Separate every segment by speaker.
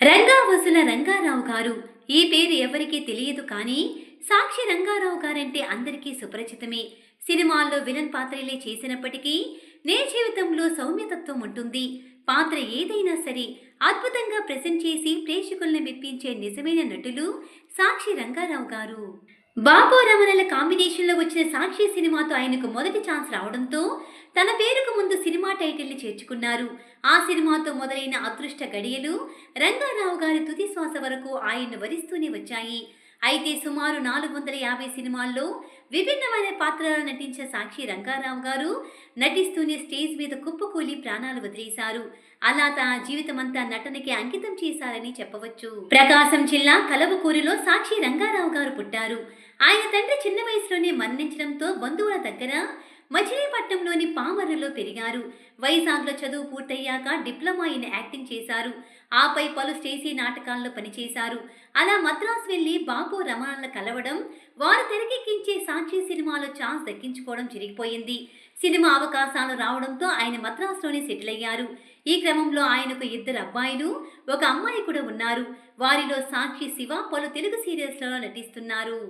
Speaker 1: రంగావసుల రంగారావు గారు. ఈ పేరు ఎవరికీ తెలియదు కానీ సాక్షి రంగారావు గారంటే అందరికీ సుపరిచితమే. సినిమాల్లో విలన్ పాత్రలే చేసినప్పటికీ నే జీవితంలో సౌమ్యతత్వం ఉంటుంది. పాత్ర ఏదైనా సరే అద్భుతంగా ప్రెజెంట్ చేసి ప్రేక్షకుల్ని మెప్పించే నిజమైన నటులు సాక్షి రంగారావు గారు. బాబు రమణల కాంబినేషన్లో వచ్చిన సాక్షి సినిమాతో ఆయనకు మొదటి ఛాన్స్ రావడంతో తన పేరుకు ముందు సినిమా టైటిల్ని చేర్చుకున్నారు. ఆ సినిమాతో మొదలైన అదృష్ట గడియలు రంగారావు గారి తుది శ్వాస వరకు ఆయన్ను వరిస్తూనే వచ్చాయి. అయితే సుమారు నాలుగు వందల యాభై సినిమాల్లో విభిన్నమైన పాత్రలు నటించిన సాక్షి రంగారావు గారు నటిస్తూనే స్టేజ్ మీద కుప్పకూలి ప్రాణాలు వదిలేశారు. అలా తన జీవితమంతా నటనకి అంకితం చేశారని చెప్పవచ్చు. ప్రకాశం జిల్లా కలవకూరులో సాక్షి రంగారావు గారు పుట్టారు. ఆయన తండ్రి చిన్న వయసులోనే మరణించడంతో బంధువుల దగ్గర మచిలీపట్నంలోని పామరులో పెరిగారు. వైజాగ్లో చదువు పూర్తయ్యాక డిప్లొమా ఇన్ యాక్టింగ్ చేశారు. ఆపై పలు స్టేజీ నాటకాల్లో పనిచేశారు. అలా మద్రాసు వెళ్ళి బాబు రమణల కలవడం వారు తెరకెక్కించే సాక్షి సినిమాలో ఛాన్స్ దక్కించుకోవడం జరిగిపోయింది. సినిమా అవకాశాలు రావడంతో ఆయన మద్రాసులోనే సెటిల్ అయ్యారు. ఈ క్రమంలో ఆయనకు ఇద్దరు అబ్బాయిలు ఒక అమ్మాయి కూడా ఉన్నారు. వారిలో సాక్షి శివ పలు తెలుగు సీరియల్స్లలో నటిస్తున్నారు.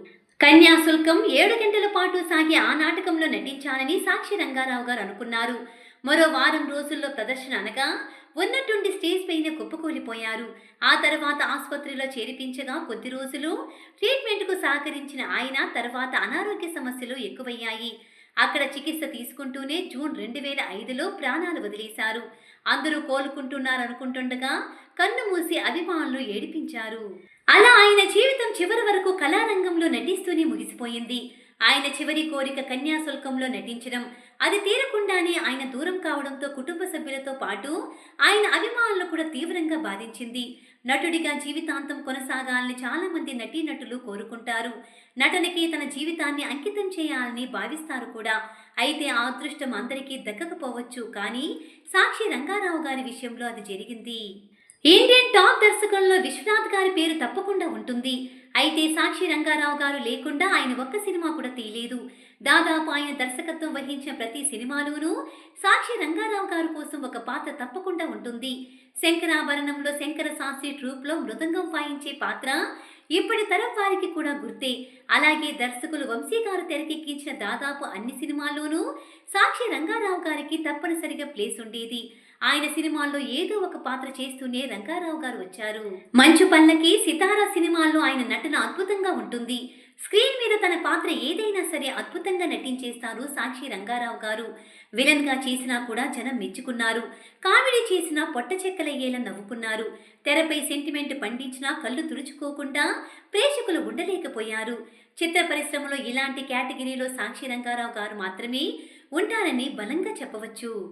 Speaker 1: కన్యాశుల్కం ఏడు గంటల పాటు సాగే ఆ నాటకంలో నటించాలని సాక్షి రంగారావు గారు అనుకున్నారు. మరో వారం రోజుల్లో ప్రదర్శన అనగా ఉన్నట్టుండి స్టేజ్ పైన కుప్పకూలిపోయారు. ఆ తర్వాత ఆసుపత్రిలో చేర్పించగా కొద్ది రోజులు ట్రీట్మెంట్కు సహకరించిన ఆయన తర్వాత అనారోగ్య సమస్యలు ఎక్కువయ్యాయి. అక్కడ చికిత్స తీసుకుంటూనే జూన్ రెండు వేల ఐదులో ప్రాణాలు వదిలేశారు. అందరూ కోలుకుంటున్నారనుకుంటుండగా కన్ను మూసి అభిమానులు ఏడిపించారు. అలా ఆయన జీవితం చివరి వరకు కళారంగంలో నటిస్తూనే ముగిసిపోయింది. ఆయన చివరి కోరిక కన్యాశుల్కంలో నటించడం అది తీరకుండానే ఆయన దూరం కావడంతో కుటుంబ సభ్యులతో పాటు ఆయన అభిమానులు కూడా తీవ్రంగా బాధించింది. నటుడిగా జీవితాంతం కొనసాగాలని చాలామంది నటీనటులు కోరుకుంటారు. నటనకి తన జీవితాన్ని అంకితం చేయాలని భావిస్తారు కూడా. అయితే ఆ అదృష్టం అందరికీ దక్కకపోవచ్చు. కానీ సాక్షి రంగారావు గారి విషయంలో అది జరిగింది. ఇండియన్ టాప్ దర్శకుల్లో విశ్వనాథ్ గారి పేరు తప్పకుండా ఉంటుంది. అయితే సాక్షి రంగారావు గారు లేకుండా ఆయన ఒక్క సినిమా కూడా తీయలేదు. దాదాపు ఆయన దర్శకత్వం వహించిన ప్రతి సినిమాలోనూ సాక్షి రంగారావు గారు కోసం ఒక పాత్ర తప్పకుండా ఉంటుంది. శంకరాభరణంలో శంకర శాస్త్రి ట్రూప్లో మృదంగం వాయించే పాత్ర ఇప్పటి తరం వారికి కూడా గుర్తే. అలాగే దర్శకులు వంశీ గారు తెరకెక్కించిన దాదాపు అన్ని సినిమాల్లోనూ సాక్షి రంగారావు గారికి తప్పనిసరిగా ప్లేస్ ఉండేది. ఆయన సినిమాల్లో ఏదో ఒక పాత్ర చేస్తూనే రంగారావు గారు వచ్చారు. మంచు పల్లకి సితారా సినిమాల్లో ఆయన నటన అద్భుతంగా ఉంటుంది. స్క్రీన్ మీద తన పాత్ర ఏదైనా సరే అద్భుతంగా నటించేస్తారు సాక్షి రంగారావు గారు. విలన్గా చేసినా కూడా జనం మెచ్చుకున్నారు. కామెడీ చేసినా పొట్ట చెక్కలయ్యేలా నవ్వుకున్నారు. తెరపై సెంటిమెంట్ పండించినా కళ్ళు తుడుచుకోకుండా ప్రేక్షకులు ఉండలేకపోయారు. చిత్ర పరిశ్రమలో ఇలాంటి కేటగిరీలో సాక్షి రంగారావు గారు మాత్రమే ఉంటారని బలంగా చెప్పవచ్చు.